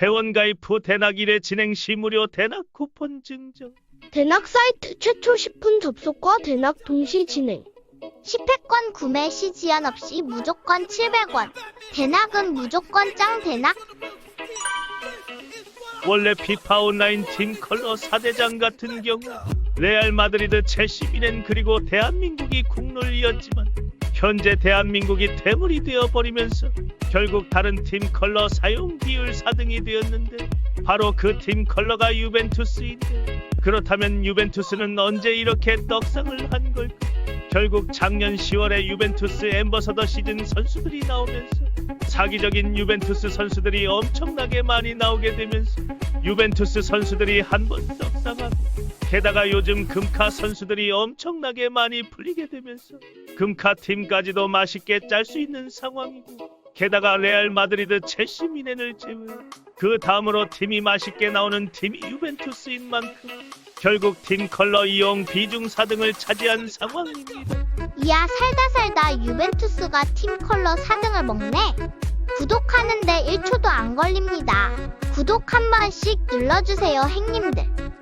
회원가입 후 대낙 1회 진행 시 무료 대낙 쿠폰 증정. 대낙 사이트 최초 10분 접속과 대낙 동시 진행. 10회권 구매 시 지연 없이 무조건 700원. 대낙은 무조건 짱 대낙. 원래 피파 온라인 팀 컬러 4대장 같은 경우 레알 마드리드 첼시 미넨 그리고 대한민국이 국룰이었지만 현재 대한민국이 퇴물이 되어버리면서 결국 다른 팀 컬러 사용 비율 4등이 되었는데 바로 그 팀 컬러가 유벤투스인데 그렇다면 유벤투스는 언제 이렇게 떡상을 한 걸까? 결국 작년 10월에 유벤투스 엠버서더 시즌 선수들이 나오면서 사기적인 유벤투스 선수들이 엄청나게 많이 나오게 되면서 유벤투스 선수들이 한 번 떡상하고 게다가 요즘 금카 선수들이 엄청나게 많이 풀리게 되면서 금카 팀까지도 맛있게 짤 수 있는 상황이고 게다가 레알 마드리드 첼시 미넨을 제외 그 다음으로 팀이 맛있게 나오는 팀이 유벤투스인 만큼 결국 팀 컬러 이용 비중 4등을 차지한 상황입니다. 이야 살다 살다 유벤투스가 팀 컬러 4등을 먹네. 구독하는데 1초도 안 걸립니다. 구독 한 번씩 눌러주세요 행님들.